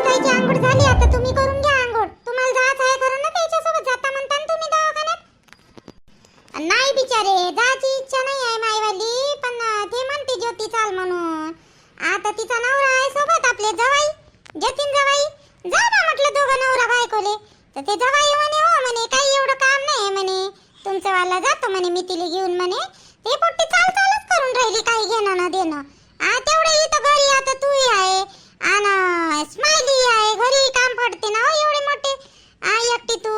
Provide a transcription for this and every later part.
निकिताची आंघोळ झाली आता तुम्ही करून घ्या आंघोळ. तुम्हाला जायचं आहे खरं ना त्याच्यासोबत? जाता म्हणता ना तुम्ही दवाखान्यात? नाही बिचारे जायची इच्छा नाही आहे माईवाली पण ते म्हणते ज्योती चाल म्हणून. आता तिचा नवरा आहे सोबत आपले जवाई जतीन जवाई. जा ना म्हटलं दोघं नवरा बायकोले. तर ते जवाई म्हणे हो म्हणे काही एवढं काम नाही आहे म्हणे. तुमचं वाला जातो म्हणे मी तिला घेऊन म्हणे. ते पोट्टी चाल चालच करून राहिली काही घेणं ना देणं. आ तेवढे इथं घरी आता तूही आहे. आणि स्माइली आहे घरी काम पडते ना हो एवढे मोठे. आ एकटी तू.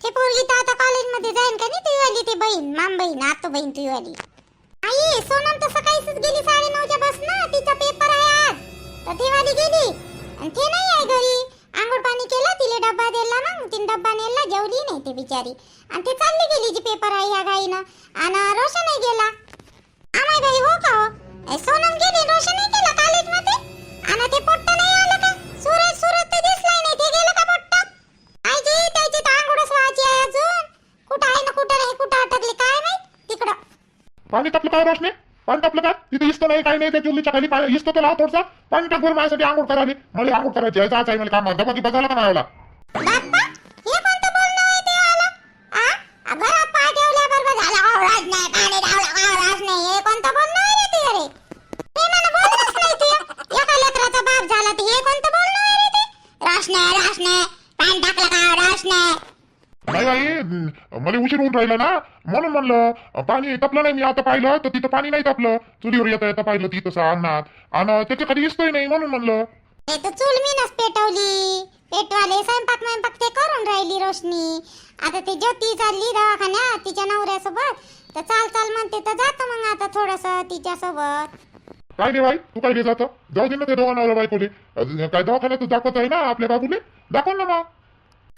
ते पोरगी तर आता कॉलेजमध्ये जाईन का नाही तुझी वाली ती बहीण माम बहीण आतो बहीण तुझी वाली. आई सोनम तर सकाळीच गेली साडे नऊच्या बस ना तिचा पेपर आहे आज. तर ती वाली गेली. आणि ते नाही आहे घरी. आंघोळ पाणी केलं तिला डब्बा दिला मग तिने डब्बा नेला जेवली नाही ते बिचारी. आणि ते चालली गेली जी पेपर आहे ह्या गाईनं. आणि रोशनही गेला. आमाय बाई हो का हो? सोनम गेली रोशनही गेला कॉलेजमध्ये आणि ते पोट्ट नाही आलं का सूरज सूरज तर दिसलाय नाही ते गेलं का पोट्ट आईची त्याची तर आंघोळच व्हायची आहे अजून कुठं आहे ना कुठं नाही कुठं अटकली काय माहीत तिकडं पाणी टाकलं काय रोशने? पाणी टाकलं काय? तिथे इस्त नाही काही नाही त्या चुलीच्या खाली पाणी इस्त तर लाव थोडसा पाणी टाक बरं माझ्यासाठी आंघोळ करायला मला आंघोळ करायची आहे जायचं आहे मला काम धबा की बघायला का नाही आला बाप्पा हे कोणतं बोलणं आहे ते आलं? आ? घरात पाय ठेवल्याबरोबर झालं. आवराज नाही पाणी ठेवलं आवराज नाही. हे कोणतं बोलणं आहे रे ते रे मला बोलणंच नाही ते. एका लेकराचा बाप झाला ते हे कोणतं बोलणं आहे रे ते? राशने राशने पाणी टाकलं का? राशने नाही हं, मला उशीर होऊन राहिला ना. म्हणून म्हणलं पाणी तपलं नाही मी आता पाहिलं तर तिथं पाणी नाही तपलं. चुलीवर येता येता पाहिलं तिथं तसं अंगणात आणि त्याच्याखाली दिसतोय नाही म्हणून म्हणलं. ते तर चूल मीनच पेटवली. पेटवाले स्वयंपाक स्वयंपाक ते करून राहिली रोशनी. आता ते ज्योती चालली दवाखान्यात तिच्या नवऱ्यासोबत. तर चाल चाल म्हणते तर जातो मग आता थोडस तिच्यासोबत. काय रे बाई तू काय रे जातं? जाऊ दे ना ते दोघांना बायकोले. अजून काय दवाखान्यात दाखवत आहे ना आपल्या बाबूले? दाखव ना मग.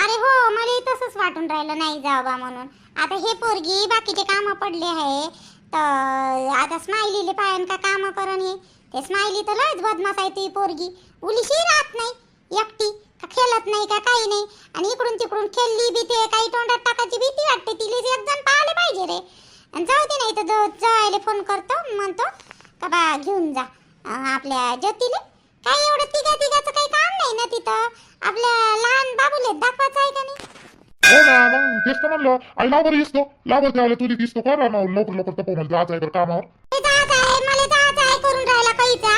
अरे हो मला तसंच वाटून राहिलं नाही जावा म्हणून. आता हे पोरगी बाकीचे काम पडले आहे. तर आता स्माइलीले पायन का काम करण हे? ते स्माईली तर लयच बदमाश आहे ती पोरगी. उलीशी राहत नाही एकटी का खेळत नाही का काही नाही. आणि इकडून तिकडून खेळली बी ते काही तोंडात टाकायची भीती वाटते. तिला एक जण पाहिले पाहिजे रे. आणि जाऊ दे नाही तर जायला फोन करतो म्हणतो का बा घेऊन जा. आपल्या ज्योतीले. काही एवढं तिघा तिघाचं काही नाही ना तिथं? आपल्या लहान बाबूले दाखवायचं आहे का नाही? हो ना मग तेच तर म्हणलं. आई लाव बरं दिसतो. लाव बरं त्यावेळेला तुझी दिसतो कर ना लवकर लवकर जायचं आहे कामावर. ते जायचं आहे. मला जायचं आहे करून राहिला काहीचा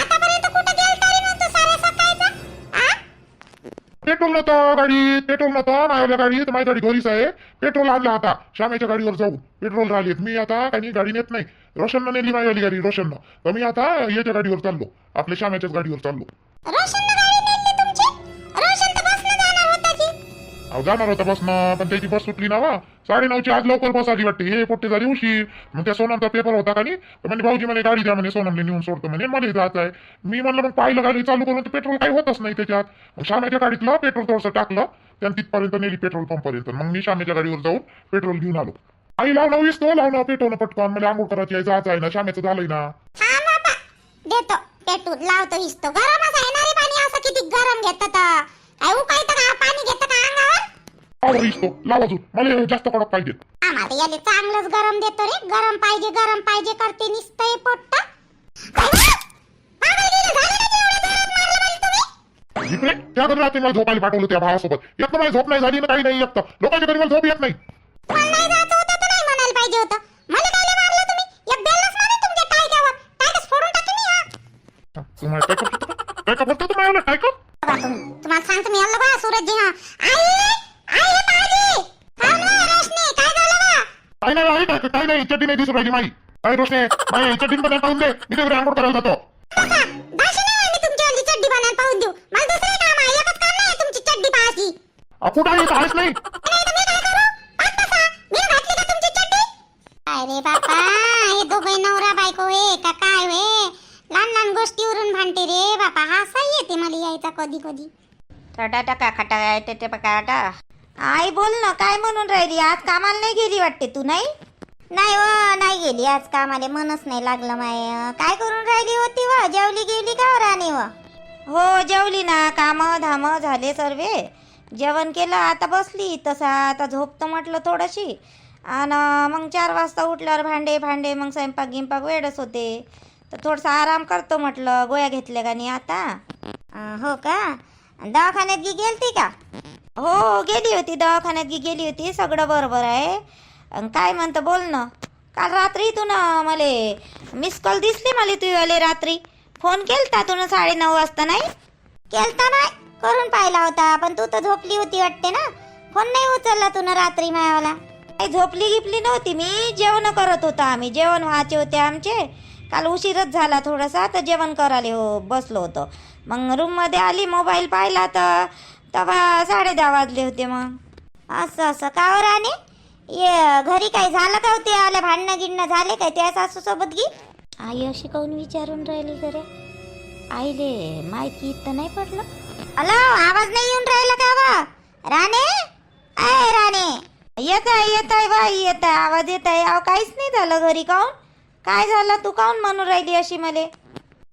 आतापर्यंत कुठं गेलता रे म्हणतो साऱ्या सकाळचा? आ? पेट्रोल नव्हतं गाडी. पेट्रोल नव्हतं. माझ्या गाडीत माझी गाडी घरीच आहे. पेट्रोल आणलं आता. श्यामेच्या गाडीवर जाऊ. पेट्रोल राहिलेत. मी आता काही गाडी नेत नाही. रोशननं नेली माझी गाडी रोशननं. तर मी आता याच्या गाडीवर चाललो. आपल्या श्यामेच्याच गाडीवर चाललो. रोशननं अहो जाणार होता बसनं पण त्याची बस सुटली ना वा साडे नऊची आज लवकर बस आली वाटते. हे पोट्टे झाली उशीर मग त्या सोनमचा पेपर होता का नाही? तर म्हणजे भाऊजी म्हणे गाडी द्या म्हणे सोनमने नेऊन सोडतो म्हणे मला जायचं आहे मी म्हणलं मग पाहिलं गाडी चालू करून पेट्रोल काही होतच नाही त्याच्यात. मग श्यामेच्या गाडीतलं पेट्रोल थोडंसं टाकलं त्यानं तिथपर्यंत नेली पेट्रोल पंपपर्यंत मग मी श्यामेच्या गाडीवर जाऊन पेट्रोल घेऊन आलो. आई लावणं वीस तो लावणं ना पेट्रोल पटकन. मला आंघोळ करायची आहे जायचं आहे ना श्यामेचं झालंय ना. हा बाबा देतो लावतो इस्तो गरमच आहे ना रे पाणी असं किती गरम घेतात. काय उकायचं का पाणी घेतं का अंगावर? लाव वीस तो लाव अजून मला जास्त कडक पाहिजे. आम्हाला याले चांगलंच गरम देतो रे. गरम पाहिजे गरम पाहिजे करते निसतंय पोट्ट. इकडे? त्या घरी रात्री मला झोपायला पाठवलं त्या भावासोबत. एक तर झोप नाही झाली ना काही नाही एक तर. लोकांच्या घरी मला झोप येत नाही. मला नाही जायचं होतं तर नाही म्हणायला पाहिजे होतं. मला काय मारलं तुम्ही? एक बेलच मारे तुमच्या टायक्यावर. टायकच फोडून टाकेन मी हा. तुम्हाला काय काय तुम्हाला काय तुम्ही तुम्हाला सांगतो मी. आलं बा सूरजजी हा. आई आई माझी रोशनी काय झालं बा? काय नाही काय काय नाही चड्डी नाही दिसून राहिली माई. काय रोशने माई चड्डी पण पाहून दे. मी तिकडे आंघोळ करायला जातो. बघा दाशी नाही मी तुमची वाली चड्डी बनायला पाहून देऊ. मला दुसरं काम आहे एकच काम नाही तुमची चड्डी पाहायची अ, कुठं आहे? इथं आहेच नाही नाही तर मी काय करू पाच बसा मी घातली का तुमची चड्डी अरे बापा हे दोघे नवरा बायको हे का काय वे लहान लहान गोष्टीवरून भांडते रे बापा हा सही येते मला यायचा कधी कधी. टका खटा ते ते पकाटा आई बोल ना काय म्हणून राहिली? आज कामाला नाही गेली वाटते तू नाही? नाही व नाही गेली. आज कामाले मनच नाही लागलं माय. काय करून राहिली होती व? जेवली गेली का राणी व? हो जेवली ना. काम धाम झाले सर्वे. जेवण केलं आता बसली. तसा आता झोपतो म्हटलं थोडीशी. आणि मग चार वाजता उठल्यावर भांडे भांडे मग स्वयंपाक गिंपाक वेळच होते. तर थोडासा आराम करतो म्हटलं गोळ्या घेतल्या का नाही आता? अं, हो का? दवाखान्यात गी गेलती का? हो गेली होती दवाखान्यात गी गेली होती सगळं बरोबर आहे. अन काय म्हणतं बोल ना. काल रात्री तू ना मला मिस कॉल दिसली मला तू आले रात्री. फोन केलता तू साडे नऊ वाजता नाही? केलता नाही? करून पाहिला होता पण तू तर झोपली होती वाटते ना. फोन नाही उचलला तू ना रात्री मायावाला. काही झोपली गिपली नव्हती मी जेवण करत होता आम्ही जेवण व्हायचे होते आमचे. काल उशीरच झाला थोडासा तर जेवण करायला हो बसलो होतो. मग रूममध्ये आली मोबाईल पाहिला तर तेव्हा साडे दहा वाजले होते मग. असं असं. का हो राणे? ये घरी काय झालं का होते आल्या भांडणं गिणणं झाले काय त्या सासू सोबत गी आई अशी काऊन विचारून राहिली घरे आईले माहिती तर नाही पडलं. हॅलो आवाज नाही येऊन राहिला का बा? राणे? आहे राणे. येत आहे येत आहे बाई येत आहे आवाज येत आहे अहो काहीच नाही झालं घरी काऊन? काय झालं? तू काऊन म्हणून राहिली अशी मले?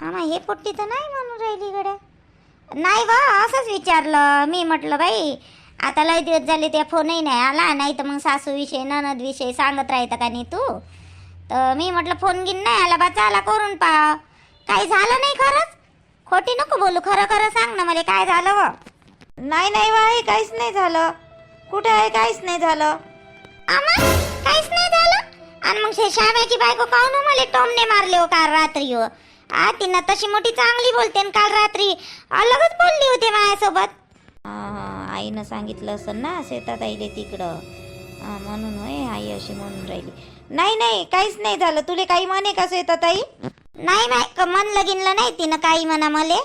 आम्हा हे पोट्टी तर नाही म्हणून राहिली गड्या. नाही बा असंच विचारलं. मी म्हटलं बाई आता लय दिवस झाले त्या फोनही नाही आला. नाही तर मग सासू विषय ननद विषय सांगत राहतं का नाही तू? तर मी म्हटलं फोन गिन नाही आला बा चला करून पा काही झालं नाही खरंच? खोटी नको बोलू खरं खरं सांग ना मला काय झालं व? नाही नाही बाई काहीच नाही झालं. कुठे आहे? काहीच नाही झालं. आम्हा काहीच नाही झालं? आणि मग शे- श्यामाची बायको काहून हो मला टोमने मारले हो काल रात्री हो? आ तिनं तशी मोठी चांगली बोलते आणि काल रात्री. अलगच बोलली होती माझ्यासोबत आईनं सांगितलं असं ना शेतात आईले तिकडं. हा, म्हणून होय आई अशी म्हणून राहिली. नाही नाही काहीच नाही झालं. तुले काही म्हणे का शेतात आई नाही नाही क- म्हणलं गिनलं नाही तिनं काही म्हणा मले.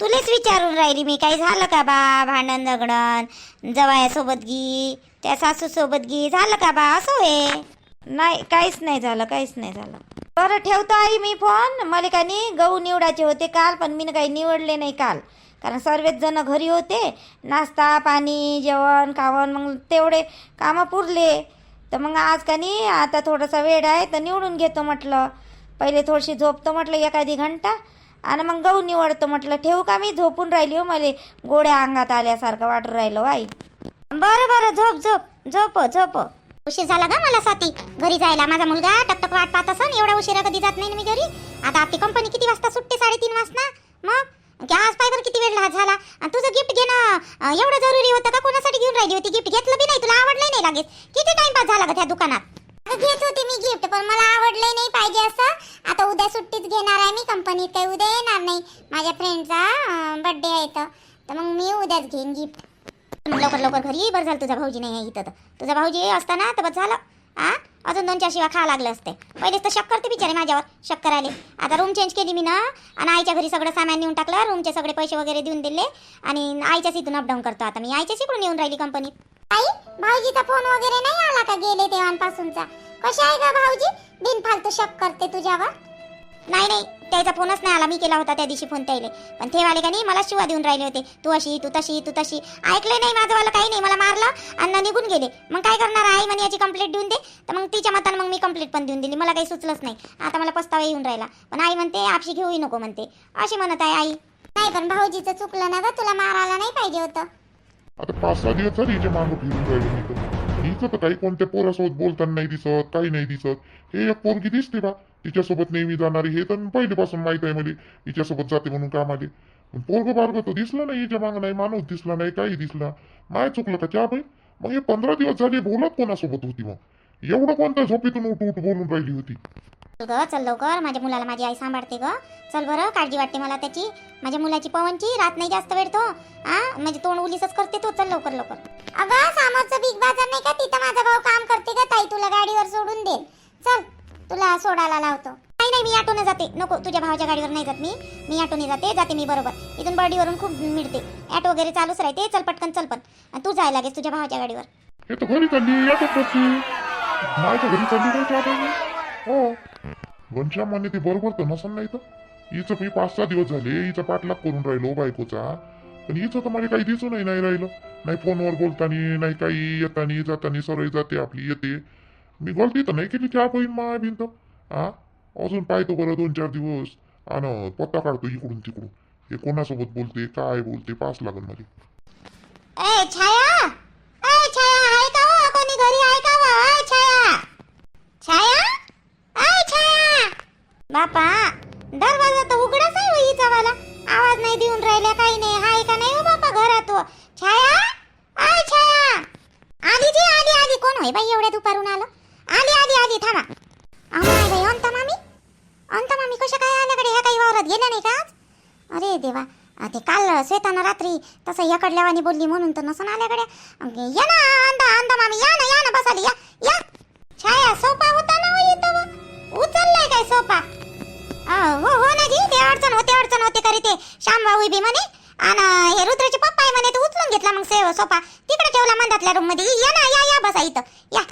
तुलेच विचारून राहिली मी काही झालं का बा भांडण झगडण जवायासोबत गी त्या सासू सोबत गी झालं का बा असं होय? नाही काहीच नाही झालं काहीच नाही झालं. बरं ठेवतो आई मी फोन. मला काही नाही गहू निवडायचे होते काल पण मी काही निवडले नाही काल. कारण सर्वच जण घरी होते. नाश्ता पाणी जेवण खावण मग तेवढे कामं पुरले. तर मग आज का नाही आता थोडासा वेळ आहे तर निवडून घेतो म्हटलं. पहिले थोडीशी झोपतो म्हटलं एखादी घंटा. आणि मग गहू निवडतो म्हटलं. ठेवू का मी? झोपून राहिली हो मला. गोड्या अंगात आल्यासारखं वाटून राहिलं हो आई. बरं बरं झोप झोप. झोप झोप. उशीर झाला का मला साथी. घरी जायला माझा मुलगा टकटक वाट पाहत असन एवढा उशिरा कधी जात नाही मी घरी. आता आपली कंपनी किती वाजता सुटते साडेतीन वाजता. मग? आज पाय बरं किती वेळ ला- झाला. आणि तुझं गिफ्ट घेणं एवढं जरुरी होतं का? कोणासाठी घेऊन राहिली होती गिफ्ट घेतलं बी नाही तुला आवडलं नाही लागेल किती टाइमपास झाला का त्या दुकानात? घेत होती मी गिफ्ट पण मला आवडले नाही पाहिजे असं. आता उद्या सुट्टीच घेणार आहे मी कंपनीत काही उद्या येणार नाही. माझ्या फ्रेंडचा बर्थडे आहे तर तर मग मी उद्याच घेईन गिफ्ट लवकर लवकर घरी बरं झालं तुझा भाऊजी नाही आहे इथं तर. तुझा भाऊजी असताना तर बस झालं. आ? अजून दोन चार शिवा खा लागलं असते. पहिलेच तर शक्कर ते बिचारे माझ्यावर शक्कर आले आता रूम चेंज केली मी ना आणि आईच्या घरी सगळं सामान नेऊन टाकलं रूमचे सगळे पैसे वगैरे देऊन दिले आणि आईच्याच इथून अपडाऊन करतो आता मी. आईच्याच इकडून येऊन राहिली कंपनीत आई भाऊजीचा फोन वगैरे नाही आला का गेले तेव्हापासूनचा कसे आहे का भाऊजी? बिनफालतू शक करते तुझ्यावर. नाही नाही त्याचा फोनच नाही आला. मी केला होता त्या दिवशी फोन त्याले पण ते वाले का नाही मला शिवा देऊन राहिले होते. तू अशी तू तशी तू तशी. ऐकले नाही माझं वाला काही नाही. मला मारलं आणि निघून गेले. मग काय करणार? आई म्हणे याची कंप्लेंट देऊन दे. तर मग तिच्या मतानं मग मी कंप्लेंट पण देऊन दिली. मला काही सुचलंच नाही. आता मला पस्तावा येऊन राहिला. पण आई म्हणते आपशी घेऊही नको म्हणते. अशी म्हणत आहे आई. नाही पण भाऊजीचं चुकलं ना ग तुला मारायला नाही पाहिजे होतं. आता पाच सहा दिवस मागं फिरून मी तर. हिचं तर काही कोणत्या पोरासोबत बोलताना नाही दिसत काही नाही दिसत. हे एक पोरगी दिसते बा. तिच्यासोबत नेहमी जाणारी हे तर पहिलेपासून माहीत आहे मला. हिच्यासोबत जाते म्हणून कामाले. पण पोरग बारग तो दिसलं नाही हिच्या मागं नाही माणूस दिसला नाही काही दिसला. माय चुकलं का च्या बाई? मग हे पंधरा दिवस झाले बोलत कोणासोबत होती मग? एवढं कोणत्या झोपेतून उठ उठ बोलून राहिली होती? ग चल लवकर माझ्या मुलाला माझी आई सांभाळते ग. चल बरं काळजी वाटते मला त्याची. माझ्या मुलाची पवनची रात नाही जास्त वेळ तो. हा म्हणजे तोंड उलीसच करते तो. चल लवकर लवकर. अगं सामोरचं बिग बाजार नाही का? तिथं माझा भाऊ काम करते का ताई तुला गाडीवर सोडून दे चल तुला सोडायला लावतो. नाही नाही मी ऑटोने जाते. नको तुझ्या भावाच्या गाडीवर नाही जात मी. मी ऑटोने जाते जाते मी बरोबर. इथून बर्डीवरून खूप मिळते. ऑटो वगैरे चालूच राहते. चल पटकन चल पण. तू जायला लागेल तुझ्या भावाच्या गाडीवर. हे तर घरी चालली? माझ्या घरी चालली काय हो. घनश्याम म्हणे ते बरोबर तर नसन नाही तर? हिचं मी पाच सहा दिवस झाले हिचा पाठलाग करून राहिलो बायकोचा. पण हिचं तर मला काही दिसूनही नाही राहिलं. नाही फोनवर बोलतानी नाही काही येतानी जातानी सरळ जाते आपली येते. मी गलती तर नाही केली त्या बहीण मा भिंत हा अजून पाहतो बरं दोन चार दिवस. आणि पत्ता काढतो इकडून तिकडून. हे कोणासोबत बोलते काय बोलते पास लागल मला ए छाया ए छाया आहे का हो कोणी घरी आहे का हो ए, छाया छाया ए छाया बापा दरवाजा तर उघडाच आहे हो हिचा वाला आवाज नाही देऊन राहिला काही नाही हाय का नाही हो बापा घरात देवा अरे काल श्वेतानं रात्री तसं याकडल्यावानी बोलली म्हणून तर नसून आल्याकडे या ना अंदा अंदा मामी या ना या ना बसाली या या. छाया सोपा होता ना हो इथं उचललाय काय सोपा हो हो ना जी ते अडचण होते अडचण होते करी ते. श्यामभाऊ बी म्हणे आणि हे रुद्रचे पप्पा आहे म्हणे तू उचलून घेतला मग सेव सोपा तिकडे ठेवला मंदातल्या रूममध्ये. या ना या या बसा इथं. या.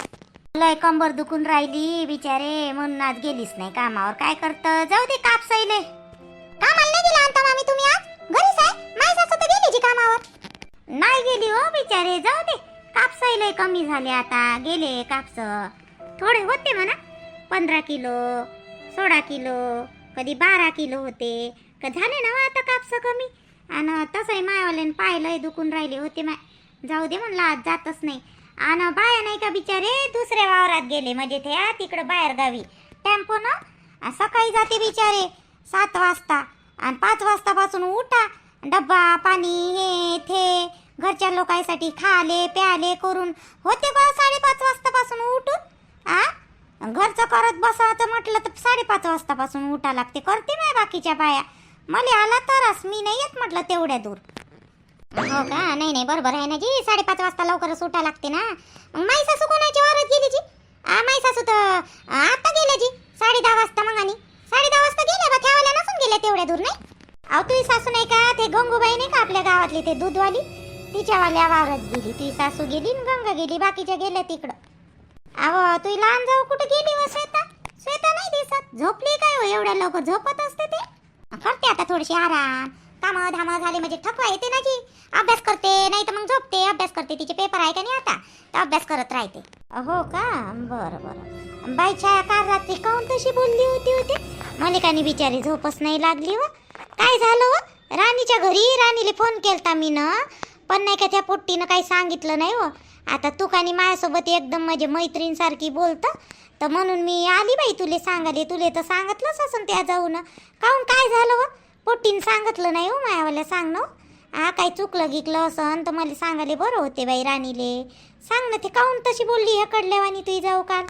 लय कंबर दुखून राहिली बिचारे. म्हणून आज गेलीच नाही कामावर. काय करत? जाऊ दे कापसाईले. कामाला नाही गेला आता मामी तुम्ही आज? घरीच आहे? माय सासू तर गेली जी कामावर. नाही गेली हो बिचारे जाऊ दे. कापसाईले कमी झाले आता. गेले कापस. थोडे होते म्हणा. पंधरा किलो सोळा किलो कधी बारा किलो होते. का झाले ना हो आता कापस कमी? आणि तसंही मायवाल्याने पाहिलंय दुखून राहिले होते माय. जाऊ दे म्हणलं आज जातच नाही. आणि बाया नाही का बिचारे दुसऱ्या वावरात गेले. म्हणजे ते तिकडं बाहेर गावी टेम्पो ना सकाळी जाते बिचारे. सात वाजता. आणि पाच वाजतापासून उठा. डब्बा पाणी हे थे. घरच्या लोकांसाठी खाले प्याले करून. होते बा साडेपाच वाजतापासून उठून. आ? घरचं करत बसायचं म्हटलं तर साडेपाच वाजतापासून उठा लागते. करते नाही बाकीच्या बाया. मला आला तरच. मी नाही येत म्हटलं तेवढ्या दूर. हो का? नाही नाही. बरोबर आहे ना जी. साडेपाच वाजता लवकरच उठा लागते ना. मग माई सासू कोणाची वारत गेली जी? आ माई सासू तर आता गेल्या जी. साडे दहा वाजता मग आणि. साडे दहा वाजता गेल्या बा ठेवायला नसून गेल्या तेवढ्या दूर नाही? अहो तुझी सासू नाही का ते गंगूबाई नाही का आपल्या गावातली ते दूधवाली? तिच्यावाल्या वावरात गेली तुझी सासू गेली न गंगा गेली बाकीच्या गेल्या तिकडं. अहो तुझी लहान जाऊ कुठं गेली व श्वेता? श्वेता नाही दिसत. झोपली काय हो एवढ्या लवकर? झोपत असते ते? करते आता थोडीशी आराम. काम धाम झाले म्हणजे थकवा येते ना जी अभ्यास करते नाही तर मग झोपते अभ्यास करते तिचे पेपर आहे का नाही आता. तर अभ्यास करत राहते. हो का? बरं बरं. बाईच्या काल रात्री काऊन तशी बोलली होती होती मलिकानी बिचारी झोपच नाही लागली व काय झालं व राणीच्या घरी राणीला फोन केलता मी ना पण नाही का त्या पोट्टीनं काही सांगितलं नाही हो. आता तू कानी माझ्यासोबत एकदम म्हणजे मैत्रीणसारखी बोलतं? तर म्हणून मी आली बाई तुले सांगाले तुले तर सांगितलंच असं त्या जाऊन. काहून काय झालं व पोट्टीनं सांगितलं नाही हो मायावाल्या सांग ना हो. हा चुकलं गिकलं असं? तर मला सांगाले बरं होते बाई राणीले. सांग ना ते काहून तशी बोलली हे कडल्यावानी तुझी जाऊ काल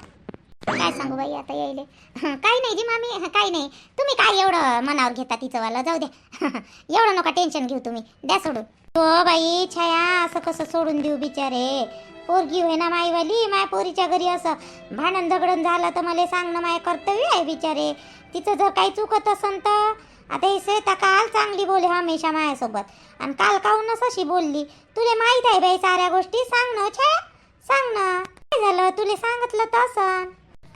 काय सांगू बाई आता यायले? काही नाही जी मामी काही नाही. तुम्ही काय एवढं मनावर घेता तिचं वाला? जाऊ द्या एवढं नका टेन्शन घेऊ तुम्ही. द्या सोडून. हो बाई छाया असं कसं सोडून देऊ बिचारे? पोरगी होय ना माईवाली माया पोरीच्या घरी असं भांडण झगडण झालं तर मला सांगणं माय कर्तव्य आहे बिचारे. तिचं जर काही चुकत असन तर? आता ही श्वेता काल चांगली बोले हमेशा माझ्यासोबत आणि काल काहूनच अशी बोलली? तुले माहीत आहे बाई साऱ्या गोष्टी? सांग ना छे. सांग ना. काय झालं? तुले सांगितलं तसं.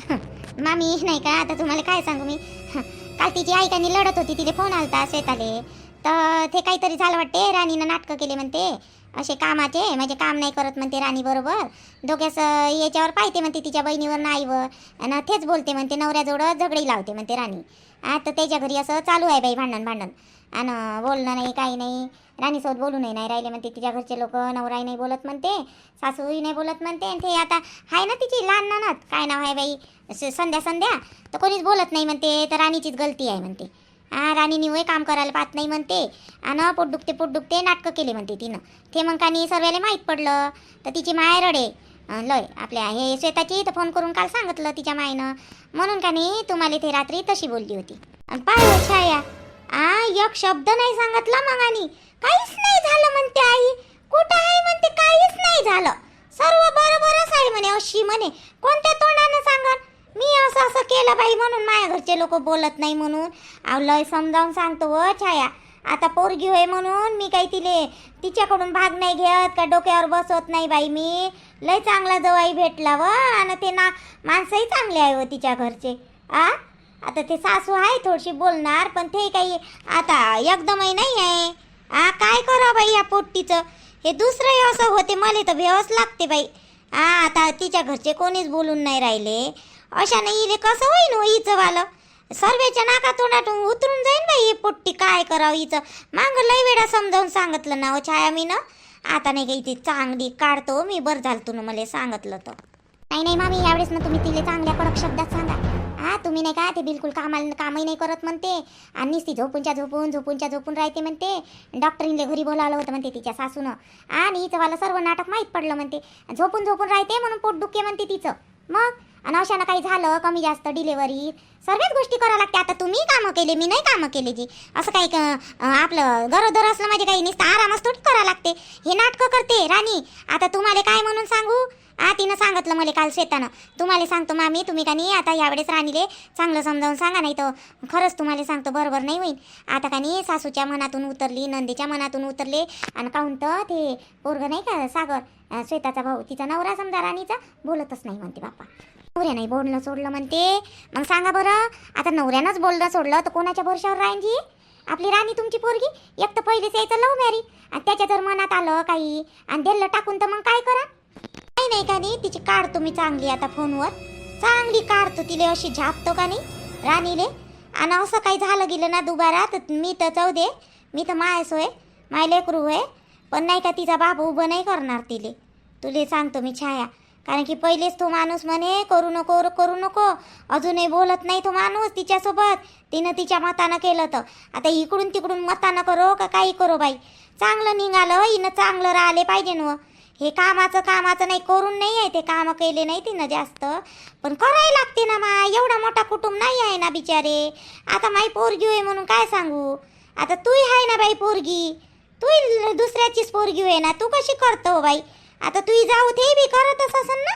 मामी नाही का? आता तुम्हाला काय सांगू मी? काल तिची आई कानी लढत होती तिथे फोन आलता शेताले तर ते काहीतरी झालं वाटते राणीनं नाटकं केले म्हणते. असे कामाचे म्हणजे काम नाही करत म्हणते राणी बरोबर. दोघ्यास याच्यावर पाहते म्हणते तिच्या बहिणीवर नाईवर. आणि तेच बोलते म्हणते नवऱ्याजवळ झगडी लावते म्हणते राणी. आता त्याच्या घरी असं चालू आहे बाई भांडण भांडण. आणि बोलणं नाही काही नाही. राणीसोबत बोलूनही नाही राहिले म्हणते. तिच्या घरचे लोक नवराही नाही बोलत म्हणते. सासूही नाही बोलत म्हणते. आणि ते आता आहे ना तिची लहान नानात काय नाव आहे बाई? स- संध्या संध्या. तर कोणीच बोलत नाही म्हणते. तर राणीचीच गलती आहे म्हणते. हा राणीनी वय काम करायला पाहत नाही म्हणते. आणि पोट दुखते पोट दुखते नाटकं केले म्हणते तिनं. ते मग कानी सर्वाला माहीत पडलं. तर तिची माय रडे लय आपल्या हे श्वेताची तर फोन करून काल सांगितलं तिच्या मायनं. म्हणून का नाही तुम्हाला ते रात्री तशी बोलली होती. आणि पाय छाया आ एक शब्द नाही सांगितला मग आणि. काहीच नाही झालं म्हणते आई. कुठं आहे म्हणते काहीच नाही झालं. सर्व बरोबरच आहे म्हणे अशी म्हणे. कोणत्या तोंडानं सांगत मी असं असं केलं बाई म्हणून माझ्या घरचे लोक बोलत नाही म्हणून. अहो लय समजावून सांगतो व छाया. आता पोरगी होय म्हणून मी काही तिले तिच्याकडून भाग नाही घेत का डोक्यावर बसवत नाही बाई मी. लय चांगला जवाई भेटला व आणि ते ना माणसंही चांगले आहे व तिच्या घरचे. आ? आता ते सासू आहे थोडीशी बोलणार पण ते काही आता एकदमही नाही आहे. आ काय करा बाई या पोट्टीचं? हे दुसरंही असं होते मला तर भेवच लागते बाई. आ आता तिच्या घरचे कोणीच बोलून नाही राहिले. अशा नाही इले कसं होईन हो हिचं वालं? सर्वेच्या नाका तोंडातून उतरून जाईन बाई ही पोट्टी काय करावं हिचं? मांग लय वेळा समजावून सांगितलं ना हो छाया मी ना आता नाही काही ती चांगली काढतो. मी बरं झालं तू मला सांगितलं तर. नाही नाही मामी यावेळेस ना तुम्ही तिले चांगल्या कडक शब्दात सांगा. हा तुम्ही नाही का ते बिलकुल कामाला कामही नाही करत म्हणते. आणि ती झोपूनच्या झोपून झोपूनच्या झोपून राहते म्हणते. डॉक्टरीनले घरी बोलावलं होतं म्हणते तिच्या सासूनं. आणि हिचं मला सर्व नाटक माहीत पडलं म्हणते. झोपून झोपून राहते म्हणून पोट दुखे म्हणते तिचं. मग? आणि अशानं काही झालं कमी जास्त डिलेवरी सर्वच गोष्टी करावं लागते. आता तुम्ही कामं केले मी नाही कामं केले जी. असं काही क- आपलं गरोदर असलं म्हणजे काही नसतं आरामच थोडी करावं लागते. हे नाटकं करते राणी. आता तुम्हाला काय म्हणून सांगू? आ तिनं सांगितलं मला काल श्वेतानं. तुम्हाला सांगतो मामी तुम्ही का नाही आता यावेळेस राणीले चांगलं समजावून सांगा नाही तर खरंच तुम्हाला सांगतो बरोबर नाही होईल आता का नाही सासूच्या मनातून उतरली नंदीच्या मनातून उतरले आणि काहून तर ते पोरगं नाही का सागर श्वेताचा भाऊ तिचा नवरा समजा राणीचा बोलतच नाही म्हणते बाप्पा. नवऱ्या नाही बोलणं सोडलं म्हणते. मग सांगा बरं. आता नवऱ्यानंच बोलणं सोडलं तर कोणाच्या भरोशावर राहीनजी आपली राणी तुमची पोरगी? एक तर पहिलेच यायचं लव मॅरी. आणि त्याच्या जर मनात आलं काही आणि दिलं टाकून तर मग काय करा? नाही नाही का नाही? तिची काढतो मी चांगली आता फोनवर. चांगली काढतो तिले अशी झापतो का नाही? राणीले. आणि असं काही झालं गेलं ना दुबारा तर मी तर जाऊ दे. मी तर मायस होय माय लेकरू होय. पण नाही का तिचा बाप उभं नाही करणार तिले. तुले सांगतो मी छाया. कारण की पहिलेच तो माणूस म्हणे करू नको करू नको. अजूनही बोलत नाही तो माणूस तिच्यासोबत. तिनं तिच्या मतानं केलं तर आता इकडून तिकडून मतानं करो का काही करो बाई? चांगलं निघालं हिनं चांगलं राहिले पाहिजे न हे कामाचं कामाचं नाही करून नाही आहे ते कामं केले नाही तिनं जास्त. पण करायला लागते ना मा एवढा मोठा कुटुंब नाही आहे ना बिचारे. आता माई पोरगी होय म्हणून काय सांगू? आता तूही आहे ना बाई पोरगी. तू दुसऱ्याचीच पोरगी होय ना. तू कशी करतो हो बाई? आता तू जाऊ ते बी करतच असन ना.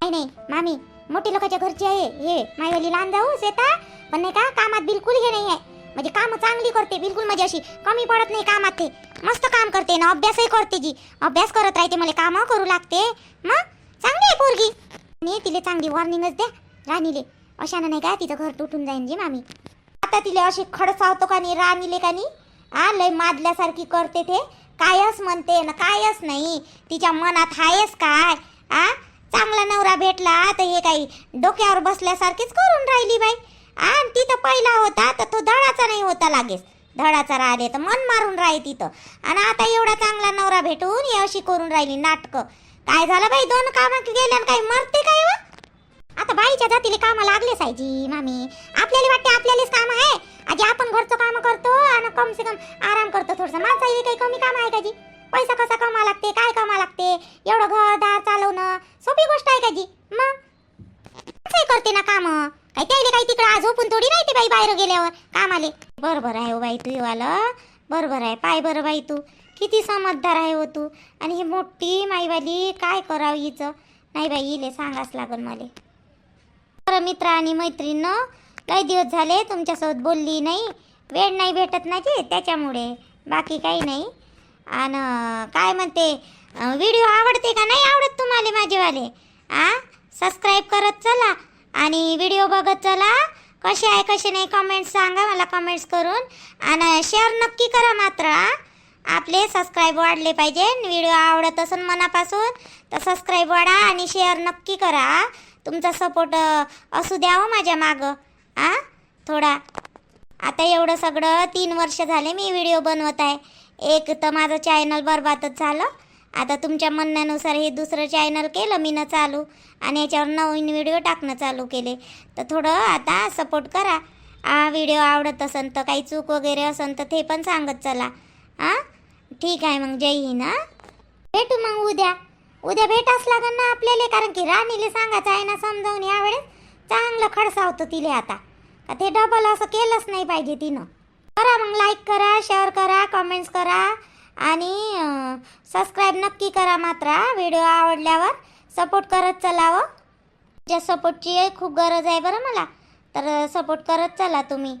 नाही नाही मामी मोठी लोकांच्या घरची आहे हे मायवाली लहान जाऊ शेता. पण नाही का कामात बिलकुल हे नाही आहे. म्हणजे काम चांगली करते बिलकुल म्हणजे अशी कमी पडत नाही कामात ते. मस्त काम करते ना अभ्यासही करते जी. अभ्यास करत राहते मला कामं करू लागते. मग चांगली आहे पोरगी. आणि तिले चांगली वॉर्निंगच द्या राणीले. अशानं नाही का तिचं घर तुटून जाईन जी मामी. आता तिले अशी खडसावतो का नाही राणीले का नाही? आ लय मादल्यासारखी करते ते. कायच म्हणते ना कायच नाही. तिच्या मनात हायच काय? आ? चांगला नवरा भेटला तर हे काही डोक्यावर बसल्यासारखीच करून राहिली बाई. आ आणि तिथं पहिला होता तर तो धडाचा नाही होता लागेच. धडाचा राहिले तर मन मारून राही तिथं. आणि आता एवढा चांगला नवरा भेटून हे अशी करून राहिली नाटकं. काय झालं बाई दोन कामात गेल्या काही मरते काय व? आता बाईच्या जातीले कामं लागले आहे जी मामी. आपल्याला वाटते आपल्यालाच काम आहे. आजी आपण घरचं काम करतो आणि कम से कम आराम करतो थोडंसं. माणसाही काही कमी काम आहे का जी? पैसा कसा कमा लागते काय कमा लागते? एवढं घर दार चालवणं सोपी गोष्ट आहे का जी? मग? करते ना काम. काही त्याला काही तिकडं आज झोपून थोडी राहते बाई बाहेर गेल्यावर कामाले. बरोबर आहे हो बाई तू आलं बरोबर आहे. पाय बरं बाई तू. किती समजदार आहे हो तू. आणि ही मोठी माईवाली काय करावं हिचं? नाही बाई इले सांगाच लागल मला. बरं मित्र आणि मैत्रीण लय दिवस झाले तुमच्यासोबत बोलली नाही. वेळ नाही भेटत ना जी त्याच्यामुळे. बाकी काही नाही. आणि काय म्हणते व्हिडिओ आवडते का? नाही आवडत तुम्हाला माझेवाले. आ? सबस्क्राईब करत चला. आणि व्हिडिओ बघत चला. कसे आहे कसे नाही कमेंट्स सांगा मला कमेंट्स करून. आणि शेअर नक्की करा मात्र आ. आपले सबस्क्राईब वाढले पाहिजे. व्हिडिओ आवडत असेल मनापासून तर सबस्क्राईब वाढा आणि शेअर नक्की करा तुमचा सपोर्ट असू द्यावं हो माझ्या मागं. आ? थोडा. आता एवढं सगळं तीन वर्ष झाले मी व्हिडिओ बनवत आहे. एक तर माझं चॅनल बरबादच झालं. आता तुमच्या म्हणण्यानुसार हे दुसरं चॅनल केलं मी ना चालू. आणि याच्यावर नवीन व्हिडिओ टाकणं चालू केले. तर थोडं आता सपोर्ट करा. आ व्हिडिओ आवडत असेल तर काही चूक वगैरे असेल तर ते पण सांगत चला. हां ठीक आहे मग. जय हिंद भेटू मग उद्या. उद्या भेटाच लागेल ना आपल्याला कारण की राणीला सांगायचं आहे ना समजावून यावेळेस. चांगलं खडसावतं तिले आता. का ते डबल असं केलंच नाही पाहिजे तिनं. करा मग लाईक करा शेअर करा कमेंट्स करा. आणि सबस्क्राईब नक्की करा मात्र. व्हिडिओ आवडल्यावर सपोर्ट करत चलावं ज्या सपोर्टची खूप गरज आहे बरं मला. तर सपोर्ट करत चला तुम्ही.